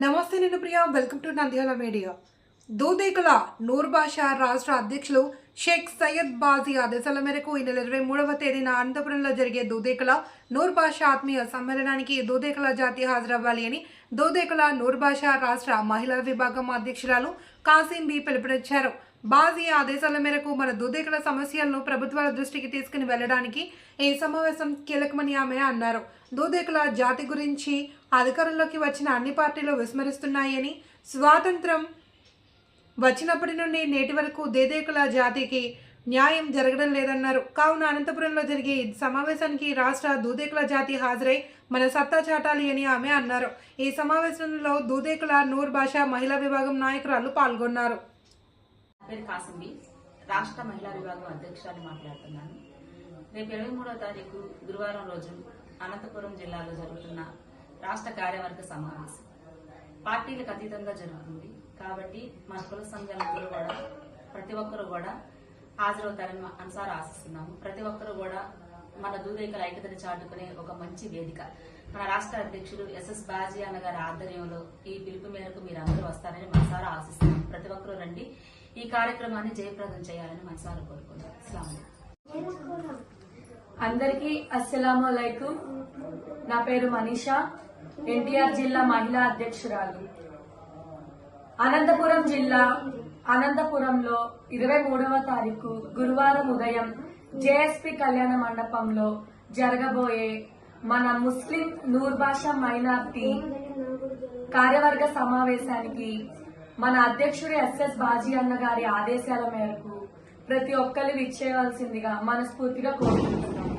నమస్తే నేను Priya welcome to Nandyala media Dudekula Noorbasha రాష్ట్ర అధ్యక్షులు షేక్ సయ్యద్ బాజీ ఆదేశాల మేరకు ఈ నెల ఇరవై మూడవ తేదీన అనంతపురంలో జరిగే దూదేకుల నూర్బాషా ఆత్మీయ సమ్మేళనానికి దూదేకుల జాతి హాజరవ్వాలి అని దూదేకుల నూర్బాషా రాష్ట్ర మహిళా విభాగం అధ్యక్షురాలు కాసిం బి పిలుపునిచ్చారు. బాజీ ఆదేశాల మేరకు మన దూదేకుల సమస్యలను ప్రభుత్వాల దృష్టికి తీసుకుని వెళ్ళడానికి ఈ సమావేశం కీలకమని ఆమె అన్నారు. దూదేకుల జాతి గురించి అధికారంలోకి వచ్చిన అన్ని పార్టీలు విస్మరిస్తున్నాయని స్వాతంత్రం వచ్చినప్పటి నుండి నేటి వరకు దేదేకుల జాతికి న్యాయం జరగడం లేదన్నారు. కావున అనంతపురంలో జరిగే సమావేశానికి రాష్ట్ర దూదేకుల జాతి హాజరై మన సత్తా చాటాలి అని ఆమె అన్నారు. ఈ సమావేశంలో దూదేకుల నూర్ భాష మహిళా విభాగం నాయకురాలు పాల్గొన్నారు. రాష్ట్ర మహిళా విభాగం అధ్యక్షురాలు మాట్లాడుతున్నాను. రేపు ఇరవై మూడో తారీఖు గురువారం రోజు అనంతపురం జిల్లాలో జరుగుతున్న రాష్ట్ర కార్యవర్గ సమావేశం. పార్టీలకు అతీతంగా జరుగుతుంది. కాబట్టి మన కుల సంఘాలందరూ కూడా ప్రతి ఒక్కరూ కూడా హాజరవుతారని మా అనుసారం ఆశిస్తున్నాము. ప్రతి ఒక్కరూ కూడా మన దూరేకల ఐక్యతను చాటుకునే ఒక మంచి వేదిక. మన రాష్ట్ర అధ్యక్షుడు ఎస్ఎస్ బాజీ అన్న గారి ఆధ్వర్యంలో ఈ పిలుపు మేరకు మీరు అందరూ వస్తారని మనసారా ఆశిస్తున్నాం ప్రతి ఒక్కరూ రండి. ఈ కార్యక్రమాన్ని జయప్రదం చేయాలని మనసారా కోరుకుంటున్నాం. అస్సలాము అందరికీ అస్సలాము నా పేరు మనీషా. ఎన్టీఆర్ జిల్లా మహిళా అధ్యక్షురాలు. అనంతపురం జిల్లా అనంతపురంలో ఇరవై మూడవ తారీఖు గురువారం ఉదయం జేఎస్పీ కళ్యాణ మండపంలో జరగబోయే మన ముస్లిం నూర్భాషా మైనార్టీ కార్యవర్గ సమావేశానికి మన అధ్యక్షుడు ఎస్ఎస్ బాజీ అన్న గారి ఆదేశాల మేరకు ప్రతి ఒక్కరు విచ్చేయవలసిందిగా మనస్ఫూర్తిగా కోరుకుంటున్నాము.